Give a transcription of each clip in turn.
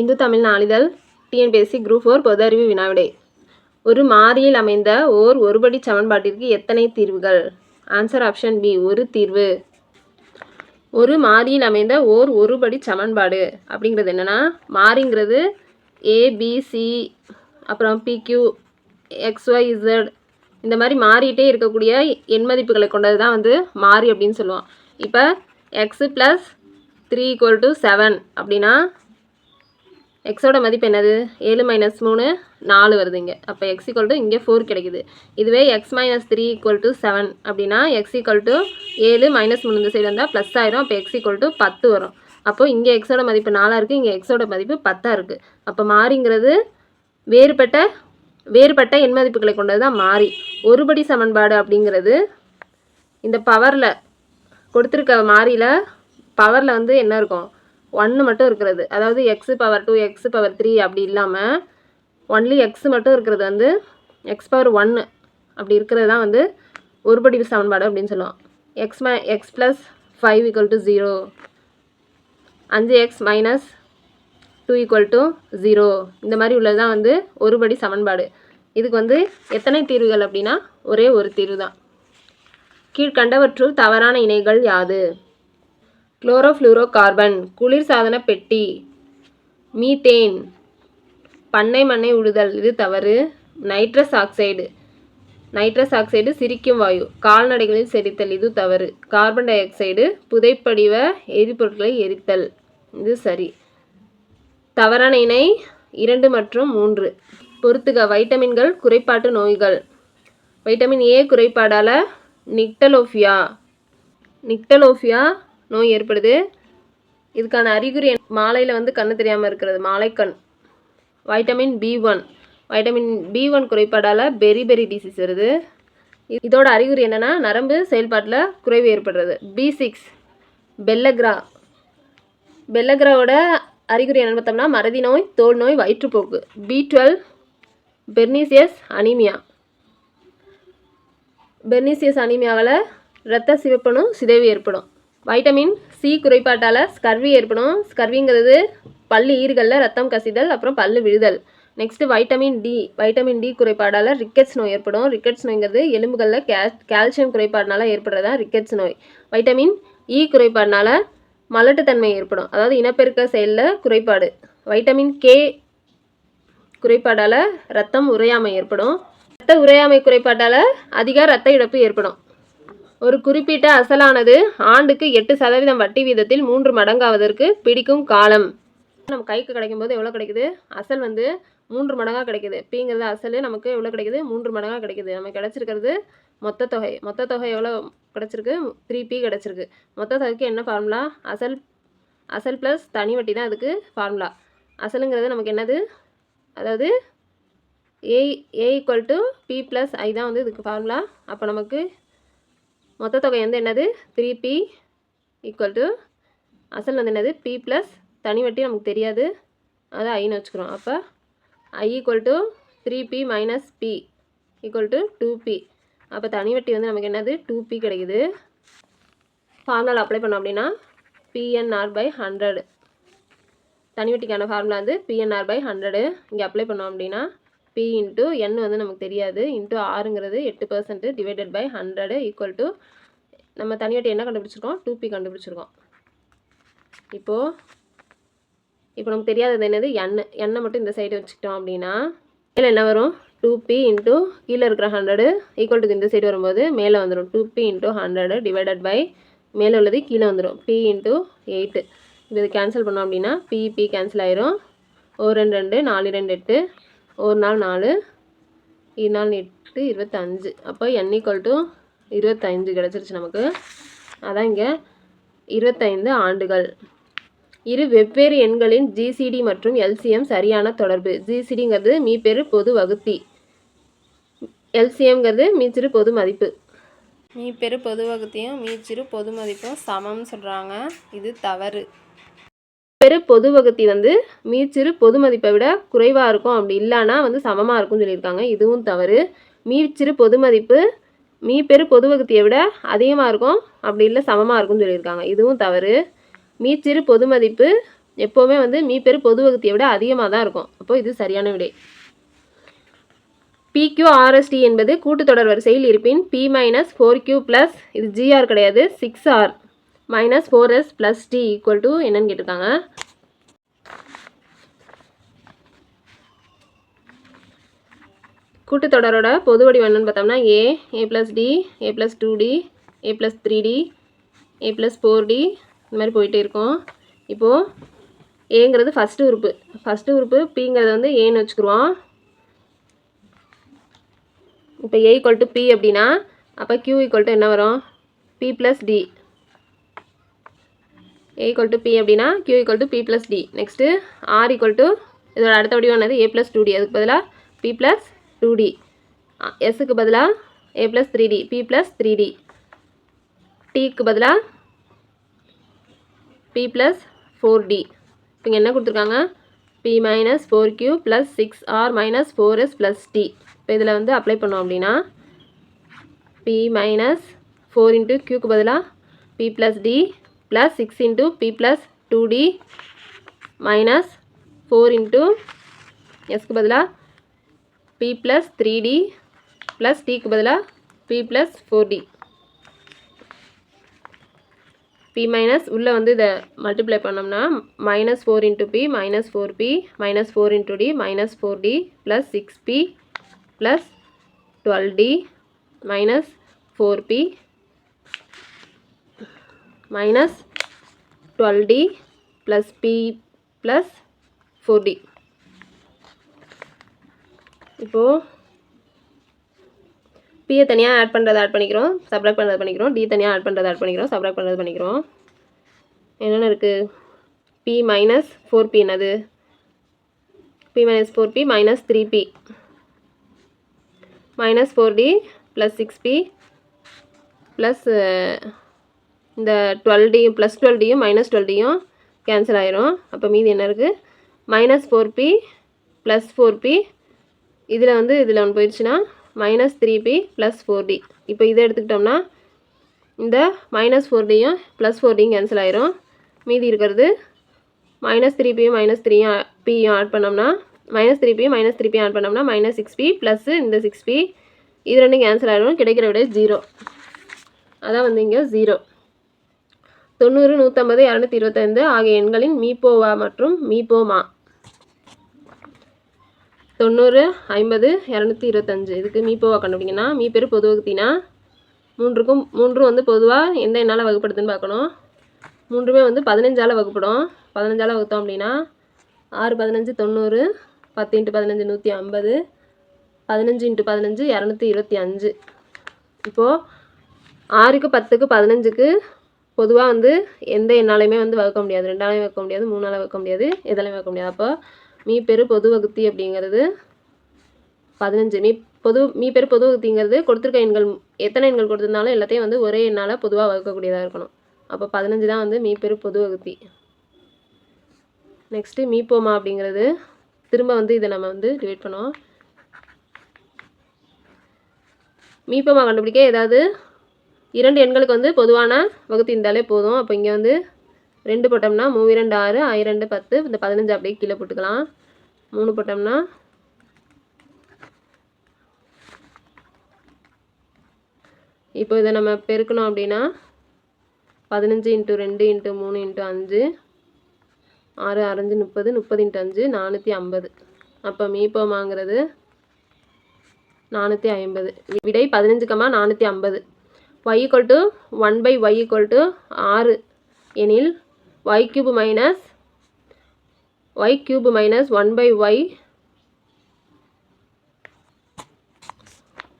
இந்து தமிழ் நாளிதழ் TNPSC group four பொது அறிவு வினாவிடை. ஒரு மாறியில் அமைந்த ஓர் ஒருபடி சமன்பாட்டிற்கு எத்தனை தீர்வுகள்? ஆன்சர் ஆப்ஷன் பி ஒரு தீர்வு. ஒரு மாறியில் அமைந்த ஓர் ஒருபடி சமன்பாடு அப்படிங்கிறது என்னென்னா மாறிங்கிறது ஏபிசி அப்புறம் பிக்யூ எக்ஸ்ஒய் இசட் இந்த மாதிரி மாறிட்டே இருக்கக்கூடிய எண் மதிப்புகளை கொண்டது தான் வந்து மாறி அப்படின்னு சொல்லுவோம். இப்போ X plus three equal to seven அப்படின்னா எக்ஸோட மதிப்பு என்னது? ஏழு மைனஸ் மூணு நாலு வருது இங்கே அப்போ எக்ஸ் ஈக்குவல் டு இங்கே ஃபோர் கிடைக்குது. இதுவே X minus three equal to seven அப்படின்னா எக்ஸ் ஈக்குவல் டு ஏழு மைனஸ் மூணு இந்த சைடு வந்தால் ப்ளஸ் ஆயிரும். அப்போ எக்ஸ் ஈக்குவல் டு பத்து வரும். அப்போ இங்கே எக்ஸோட மதிப்பு நாலாக இருக்குது இங்கே எக்ஸோட மதிப்பு பத்தாக இருக்குது அப்போ மாறிங்கிறது வேறுபட்ட வேறுபட்ட எண் மதிப்புகளை கொண்டது தான் மாறி. ஒருபடி சமன்பாடு அப்படிங்கிறது இந்த பவரில் கொடுத்துருக்க மாறியில் பவரில் வந்து என்ன இருக்கும்? ஒன்று மட்டும் இருக்கிறது. அதாவது X power two X power three அப்படி இல்லாமல் ஒன்லி எக்ஸ் மட்டும் இருக்கிறது வந்து எக்ஸ் பவர் ஒன்று அப்படி இருக்கிறது தான் வந்து ஒருபடி சமன்பாடு அப்படின்னு சொல்லுவோம். X my X plus five equal to zero அஞ்சு X minus two equal to zero இந்த மாதிரி உள்ளது தான் வந்து ஒருபடி சமன்பாடு. இதுக்கு வந்து எத்தனை தீர்வுகள் அப்படின்னா ஒரே ஒரு தீர்வு தான். கீழ்கண்டவற்றுள் தவறான இணைகள் யாது? குளோரோஃப்ளூரோ கார்பன் குளிர்சாதன பெட்டி மீத்தேன் பண்ணை மண்ணை உழுதல் இது தவறு. Nitrous oxide. நைட்ரஸ் ஆக்சைடு சிரிக்கும் வாயு. கால்நடைகளில் செரித்தல் இது தவறு. கார்பன் டை ஆக்சைடு புதைப்படிவ எரிபொருட்களை எரித்தல் இது சரி. தவறான இணை இரண்டு மற்றும் மூன்று. பொறுத்துக வைட்டமின்கள் குறைபாட்டு நோய்கள். Vitamin A குறைபாடால் நிக்டலோஃபியா. நிக்டலோஃபியா நோய் ஏற்படுது. இதுக்கான அறிகுறி மாலையில் வந்து கண்ணு தெரியாமல் இருக்கிறது. மாலைக்கண். Vitamin B one vitamin B one குறைபாடால் பெரி பெரி டிசீஸ் வருது. இதோட அறிகுறி என்னென்னா நரம்பு செயல்பாட்டில் குறைவு ஏற்படுறது. பி சிக்ஸ் பெல்லக்ரா பெல்லக்ராவோட அறிகுறி என்னென்னு பார்த்தோம்னா மறதி நோய் தோல் நோய் வயிற்றுப்போக்கு. B twelve pernicious anaemia pernicious அனீமியாவில் இரத்த சிவப்பணும் சிதைவு ஏற்படும். வைட்டமின் சி குறைபாட்டால் ஸ்கர்வி ஏற்படும். ஸ்கர்விங்கிறது பல்லு ஈறுகளில் ரத்தம் கசிதல் அப்புறம் பல்லு விழுதல். Next vitamin D vitamin D குறைபாடால் rickets நோய் ஏற்படும். ரிக்கெட்ஸ் நோய்ங்கிறது எலும்புகளில் கே கால்சியம் குறைபாடுனால ஏற்படுறதா ரிக்கெட்ஸ் நோய். வைட்டமின் இ e குறைபாடுனால மலட்டுத்தன்மை ஏற்படும். அதாவது இனப்பெருக்க செயலில் குறைபாடு. வைட்டமின் கே குறைபாடால் ரத்தம் உறையாமை ஏற்படும். ரத்த உறையாமை குறைபாட்டால் அதிக ரத்த இழப்பு ஏற்படும். ஒரு குறிப்பிட்ட அசலானது ஆண்டுக்கு எட்டு சதவீதம் வட்டி வீதத்தில் மூன்று மடங்காவதற்கு பிடிக்கும் காலம். நம்ம கைக்கு கிடைக்கும் போது எவ்வளோ கிடைக்குது? அசல் வந்து மூன்று மடங்காக கிடைக்குது. பிங்கிறது அசல் நமக்கு எவ்வளோ கிடைக்குது? மூன்று மடங்காக கிடைக்குது. நமக்கு கிடச்சிருக்கிறது மொத்த தொகை. மொத்த தொகை எவ்வளோ கிடச்சிருக்கு? த்ரீ பி கிடச்சிருக்கு. மொத்த தொகைக்கு என்ன ஃபார்முலா அசல் அசல் ப்ளஸ் தனி வட்டி தான் அதுக்கு ஃபார்முலா அசலுங்கிறது நமக்கு என்னது? அதாவது A A equal to P plus I தான் வந்து இதுக்கு ஃபார்முலா அப்போ நமக்கு மொத்த தொகை வந்து என்னது? த்ரீ பி ஈக்குவல் டு அசல் வந்து என்னது? பி ப்ளஸ் தனி வட்டி நமக்கு தெரியாது. அது ஐன்னு வச்சுக்கிறோம். அப்போ I equal to three P minus P equal to two P அப்போ தனி வட்டி வந்து நமக்கு என்னது? டூ பி கிடைக்குது. ஃபார்முலா அப்ளை பண்ணோம் அப்படின்னா பிஎன்ஆர் பை ஹண்ட்ரட் தனிவட்டிக்கான ஃபார்முலா வந்து பிஎன்ஆர் பை ஹண்ட்ரடு இங்கே அப்ளை பண்ணோம் அப்படின்னா பி இன்ட்டு என் வந்து நமக்கு தெரியாது. இன்ட்டு ஆறுங்கிறது எட்டு percent divided by hundred equal to நம்ம தனியாட்டு என்ன கண்டுபிடிச்சிருக்கோம்? டூ பி கண்டுபிடிச்சிருக்கோம். இப்போது இப்போ நமக்கு தெரியாதது என்னது? எண்ணெய் எண்ணெய் மட்டும் இந்த சைடு வச்சுக்கிட்டோம் அப்படின்னா மேலே என்ன வரும்? டூ பி இன்ட்டு கீழே இருக்கிற ஹண்ட்ரடு ஈக்குவல் டு இந்த சைடு வரும்போது மேலே வந்துடும் two P into hundred divided by மேலே உள்ளது கீழே வந்துடும் பி இன்ட்டு எயிட்டு இது கேன்சல் பண்ணோம் அப்படின்னா பி பி கேன்சல் ஆயிரும். ஒரு ரெண்டு ரெண்டு நாலு ரெண்டு எட்டு. ஒரு நாள் நாலு இரு நாள் எட்டு இருபத்தஞ்சு. அப்போ என் ஈக்குவல் டு இருபத்தஞ்சு கிடச்சிருச்சு நமக்கு. அதான் இங்கே இருபத்தைந்து ஆண்டுகள். இரு வெவ்வேறு எண்களின் ஜிசிடி மற்றும் எல்சிஎம் சரியான தொடர்பு. ஜிசிடிங்கிறது மீப்பெரு பொது வகுத்தி. எல்சிஎம்ங்கிறது மீச்சிறு பொது மதிப்பு. மீப்பெரு பொது வகுத்தியும் மீச்சிறு பொது மதிப்பும் சமம்னு சொல்கிறாங்க இது தவறு. பெரு பொது வகுத்தி வந்து மீச்சிறு பொது மதிப்பை விட குறைவாக இருக்கும். அப்படி இல்லைன்னா வந்து சமமாக இருக்கும்னு சொல்லியிருக்காங்க. இதுவும் தவறு. மீச்சிறு பொது மதிப்பு மீ பெரு பொது வகுத்தியை விட அதிகமாக இருக்கும். அப்படி இல்லை சமமாக இருக்கும்னு சொல்லியிருக்காங்க. இதுவும் தவறு. மீச்சிறு பொது மதிப்பு எப்போவுமே வந்து மீ பெரு பொது வகுத்தியை விட அதிகமாக தான் இருக்கும். அப்போ இது சரியான விடை. பிக்யூஆர்எஸ்டி என்பது கூட்டுத்தொடர் வரிசையில் இருப்பின் P minus four Q plus இது ஜிஆர் கிடையாது. Six R minus four S plus T equal to என்னன்னு கேட்டிருக்காங்க? கூட்டுத்தொடரோட பொது வடிவம் என்னென்னு பார்த்தோம்னா A A plus D A plus two D A plus three D A plus four D இந்த மாதிரி போயிட்டே இருக்கும். இப்போது ஏங்கிறது ஃபஸ்ட்டு உறுப்பு. ஃபஸ்ட்டு உறுப்பு பிங்கிறது வந்து ஏன்னு வச்சுக்கிருவோம். இப்போ ஏ ஈக்குவல் டு பி அப்படின்னா அப்போ கியூ ஈக்குவல் டு என்ன வரும்? B plus D A equal to B அப்படின்னா Q equal to B plus D next R equal to இதோட அடுத்த வடிவம் ஏ ப்ளஸ் டூ டி அதுக்கு பதிலாக பி ப்ளஸ் டூ டி எஸ்ஸுக்கு பதிலாக A plus three D P plus three D டிக்கு பதிலாக பி ப்ளஸ் ஃபோர் டி இப்போ இங்கே என்ன கொடுத்துருக்காங்க? P minus four Q plus six R minus four S plus T இப்போ இதில் வந்து அப்ளை பண்ணோம் அப்படின்னா பி மைனஸ் ஃபோர் இன்ட்டு க்யூக்கு பதிலாக P plus D plus six into P plus two D minus four into எஸ்க்கு பதிலாக P plus three D plus டிக்கு பதிலாக P plus four D P minus உள்ளே வந்து இதை மல்டிப்ளை பண்ணோம்னா minus four into P minus four P minus four into D minus four D plus six P plus twelve D minus twelve D plus P plus four D இப்போது பியை தனியாக add பண்ணுறது add பண்ணிக்கிறோம் subtract பண்ணுறது பண்ணிக்கிறோம் D தனியாக add பண்ணுறதை add பண்ணிக்கிறோம் சப்ராக்ட் பண்ணுறது பண்ணிக்கிறோம். என்னென்ன இருக்குது பி மைனஸ் ஃபோர் பி என்னது? B minus four b minus three b minus four d plus six b plus இந்த டுவெல் டியும் ப்ளஸ் டுவெல் டியும் மைனஸ் டுவெல் டியும் கேன்சல் ஆயிரும். அப்போ மீதி என்ன இருக்குது minus four b plus four b இதில் வந்து இதில் ஒன்று போயிடுச்சுன்னா minus three b plus four d இப்போ இதை எடுத்துக்கிட்டோம்னா இந்த மைனஸ் ஃபோர் டியும் ப்ளஸ் ஃபோர் டியும் கேன்சல் ஆயிரும். மீதி இருக்கிறது மைனஸ் த்ரீ பியும் மைனஸ் த்ரீயும் பியும் ஆட் பண்ணோம்னா மைனஸ் த்ரீ பியும் மைனஸ் த்ரீ பியும் ஆட் பண்ணோம்னா மைனஸ் சிக்ஸ் பி ப்ளஸ்ஸு இந்த சிக்ஸ் பி இது ரெண்டும் கேன்சல் ஆகிடும் கிடைக்கிற விட ஜீரோ அதான் வந்து இங்கே ஜீரோ தொண்ணூறு நூற்றம்பது இரநூத்தி இருபத்தைந்து ஆகிய எண்களின் மீபோவா மற்றும் மீப்போமா? தொண்ணூறு ஐம்பது இரநூத்தி இருபத்தஞ்சு. இதுக்கு மீபோவா கண்டுபிடிங்கன்னா மீ பேர் பொதுவகுத்தினா மூன்றுக்கும் மூன்றும் வந்து பொதுவாக எந்த எண்ணால் வகுப்படுதுன்னு பார்க்கணும். மூன்றுமே வந்து பதினஞ்சால் வகுப்படும். பதினஞ்சால் வகுத்தோம் அப்படின்னா ஆறு பதினஞ்சு தொண்ணூறு பத்து இன்ட்டு பதினஞ்சு நூற்றி ஐம்பது பதினஞ்சு இன்ட்டு பதினஞ்சு இரநூத்தி இருபத்தி அஞ்சு. இப்போது ஆறுக்கு பத்துக்கு பதினஞ்சுக்கு பொதுவாக வந்து எந்த எண்ணாலையுமே வந்து வகுக்க முடியாது. ரெண்டாலையும் வகுக்க முடியாது மூணாலும் வகுக்க முடியாது எதாலையும் வகுக்க முடியாது. அப்போ மீ பெரு பொது வகுத்தி அப்படிங்கிறது பதினஞ்சு. மீ பொது மீ பெரு பொது வகுத்திங்கிறது கொடுத்துருக்க எண்கள் எத்தனை எண்கள் கொடுத்துருந்தாலும் எல்லாத்தையும் வந்து ஒரே எண்ணால் பொதுவாக வகுக்கக்கூடியதாக இருக்கணும். அப்போ பதினஞ்சு தான் வந்து மீ பெரு பொது வகுத்தி. நெக்ஸ்ட்டு மீப்போமா அப்படிங்கிறது திரும்ப வந்து இதை நம்ம வந்து டிவைட் பண்ணுவோம். மீப்போமா கண்டுபிடிக்க ஏதாவது இரண்டு எண்களுக்கு வந்து பொதுவான வகுத்து இருந்தாலே போதும். அப்போ இங்கே வந்து ரெண்டு போட்டோம்னா மூவிரண்டு ஆறு ஐரெண்டு பத்து இந்த பதினஞ்சு அப்படியே கீழே போட்டுக்கலாம். மூணு போட்டோம்னா இப்போ இதை நம்ம பெருக்கணும் அப்படின்னா பதினஞ்சு இன்ட்டு ரெண்டு இன்ட்டு மூணு இன்ட்டு அஞ்சு ஆறு அரைஞ்சு முப்பது முப்பது இன்ட்டு அஞ்சு நானூற்றி ஐம்பது. அப்போ மீப்போமாங்கிறது நானூற்றி ஐம்பது. விடை பதினஞ்சு கமா நானூற்றி ஐம்பது. Y equal to one by y equal to ஆறு எனில் y cube minus y cube minus one by y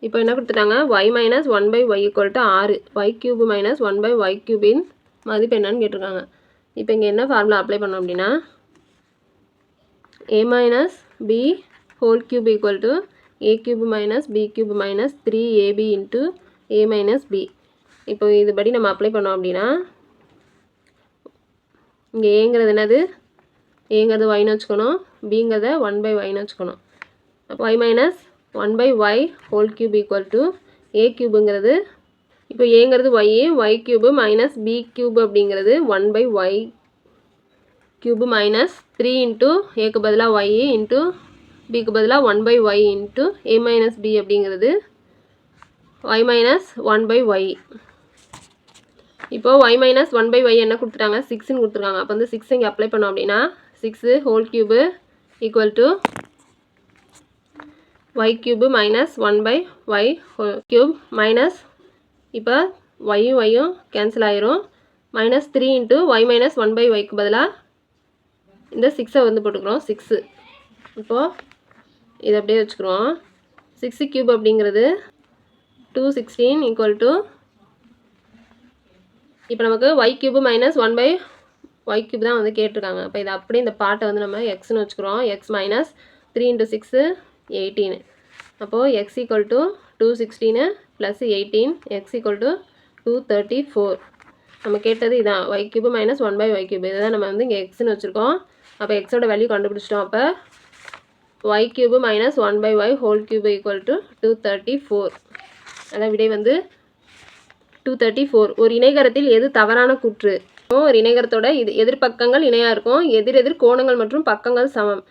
இப்போ என்ன கொடுத்துட்டாங்க? y minus one by y equal to ஆறு y cube minus one by y கியூபின் மதிப்பு என்னன்னு கேட்டிருக்காங்க. இப்போ இங்கே என்ன ஃபார்முலா அப்ளை பண்ணோம் அப்படின்னா? A minus b whole cube equal to a cube minus b cube minus three a b into a minus b இப்போ இதுபடி நம்ம அப்ளை பண்ணோம் அப்படின்னா இங்கே ஏங்கிறது என்னது? ஏங்கிறது ஒய்னு வச்சுக்கணும். பிங்கிறத ஒன் பை ஒய்னு வச்சுக்கணும். அப்போ y minus one by y whole cube equal to a கியூபுங்கிறது இப்போ ஏங்கிறது y y cube minus b cube அப்படிங்கிறது one by y cube minus three into ஏக்கு பதிலாக ஒய் இன்ட்டு பிக்கு பதிலாக one by y into a minus b அப்படிங்கிறது y minus one by y இப்போது y minus one by y என்ன கொடுத்துட்டாங்க? சிக்ஸ்னு கொடுத்துருக்காங்க. அப்போ வந்து சிக்ஸ் இங்கே அப்ளை பண்ணோம் அப்படின்னா six whole cube equal to y cube minus one by y cube minus இப்போ ஒய்யும் ஒய்யும் கேன்சல் ஆயிரும். Minus three into y minus one by ஒய்க்கு பதிலாக இந்த சிக்ஸை வந்து போட்டுக்கிறோம். சிக்ஸு இப்போது இதை அப்படியே வச்சுக்கிறோம். சிக்ஸு க்யூப் அப்படிங்கிறது டூ சிக்ஸ்டீன் ஈக்குவல் டு இப்போ நமக்கு y cube minus one by y cube தான் வந்து கேட்டிருக்காங்க. அப்போ இதை அப்படியே இந்த பாட்டை வந்து நம்ம எக்ஸ்னு வச்சுக்கிறோம். X minus three into six eighteen அப்போது x equal to two sixteen plus eighteen x equal to two thirty four நம்ம கேட்டது இதான். Y cube minus one by y cube இதுதான் நம்ம வந்து இங்கே எக்ஸ்னு வச்சுருக்கோம். அப்போ எக்ஸோட வேல்யூ கண்டுபிடிச்சிட்டோம். அப்போ y cube minus one by y whole cube equal to two thirty four அதான் விடை வந்து டூ தேர்ட்டி ஃபோர் ஒரு இணைகரத்தில் எது தவறான கூற்று? ஒரு இணைகரத்தோட இது எதிர்பக்கங்கள் இணையாக இருக்கும். எதிரெதிர் கோணங்கள் மற்றும் பக்கங்கள் சமம்.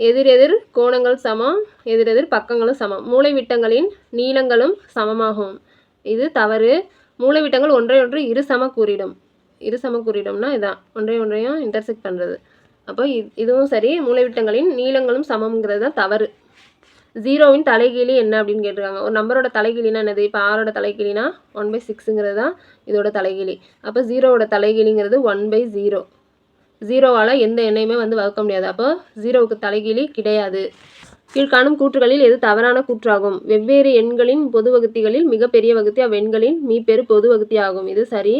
எதிரெதிர் கோணங்கள் சமம் எதிரெதிர் பக்கங்களும் சமம். மூலைவிட்டங்களின் நீளங்களும் சமமாகும். இது தவறு. மூலைவிட்டங்கள் ஒன்றை ஒன்று இரு சம கூறிடும். இரு சம கூறிடும்னா இதான். ஒன்றை ஒன்றையும் இன்டர்செக்ட் பண்ணுறது அப்போ இது இதுவும் சரி. மூலைவிட்டங்களின் நீளங்களும் சமம்ங்கிறது தான் தவறு. ஜீரோவின் தலைகீழி என்ன அப்படின்னு கேட்டிருக்காங்க. ஒரு நம்பரோட தலைகீழினா என்னது? இப்போ ஆரோட தலைகீழினா ஒன் பை சிக்ஸுங்கிறது தான் இதோட தலைகீழி. அப்போ ஜீரோவோட தலைகீழிங்கிறது ஒன் பை ஜீரோ ஜீரோவால் எந்த எண்ணையுமே வந்து வகுக்க முடியாது. அப்போ ஜீரோவுக்கு தலைகீழி கிடையாது. கீழ்காணும் கூற்றுகளில் எது தவறான கூற்றாகும்? வெவ்வேறு எண்களின் பொது வகுத்திகளில் மிகப்பெரிய வகுத்தி அவ்வெண்களின் மீப்பெரு பொது வகுத்தி ஆகும் இது சரி.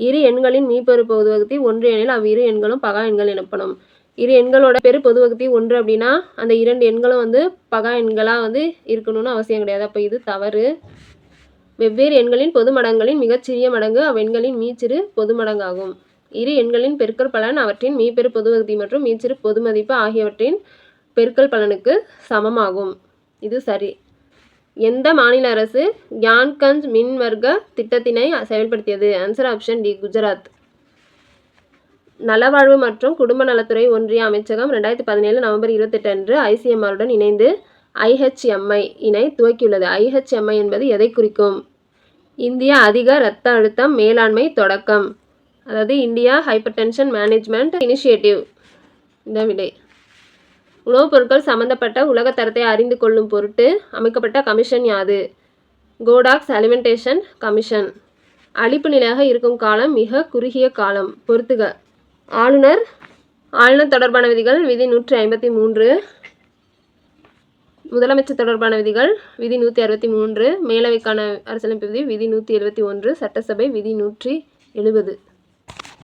இரு எண்களின் மீப்பெரு பொது வகுத்தி ஒன்று எனில் அவ்விரு எண்களும் பகா எண்கள் எனப்படும். இரு எண்களோட பெரு பொதுவகுத்தி ஒன்று அப்படின்னா அந்த இரண்டு எண்களும் வந்து பகா எண்களாக வந்து இருக்கணும்னு அவசியம் கிடையாது. அப்போ இது தவறு. வெவ்வேறு எண்களின் பொது மடங்களின் மிகச்சிறிய மடங்கு அவ்வெண்களின் மீச்சிறு பொது மடங்காகும். இரு எண்களின் பெருக்கல் பலன் அவற்றின் மீப்பெரு பொதுவகுதி மற்றும் மீச்சிறு பொது மதிப்பு ஆகியவற்றின் பெருக்கல் பலனுக்கு சமமாகும். இது சரி. எந்த மாநில அரசு கியான்கஞ்ச் மின்வர்க்க திட்டத்தினை செயல்படுத்தியது? Answer option d Gujarat. நலவாழ்வு மற்றும் குடும்ப நலத்துறை ஒன்றிய அமைச்சகம் ரெண்டாயிரத்தி பதினேழு நவம்பர் இருபத்தெட்டு அன்று ஐசிஎம்ஆருடன் இணைந்து ஐஹெச்எம்ஐ இணை துவக்கியுள்ளது. ஐஹெச்எம்ஐ என்பது எதை குறிக்கும்? இந்திய அதிக இரத்த அழுத்தம் மேலாண்மை தொடக்கம். அதாவது India hypertension management initiative. இந்த விடை. உணவுப் பொருட்கள் சம்பந்தப்பட்ட உலக தரத்தை அறிந்து கொள்ளும் பொருட்டு அமைக்கப்பட்ட கமிஷன் யாது? Codex alimentation commission. அழிப்பு நிலையாக இருக்கும் காலம் மிக குறுகிய காலம். பொறுத்துக. ஆளுநர் ஆளுநர் தொடர்பான விதிகள் விதி நூற்றி ஐம்பத்தி மூன்று. முதலமைச்சர் தொடர்பான விதிகள் விதி நூற்றி அறுபத்தி மூன்று. மேலவைக்கான அரசியலமைப்பு விதி விதி நூற்றி எழுபத்தி ஒன்று. சட்டசபை விதி நூற்றி எழுபது.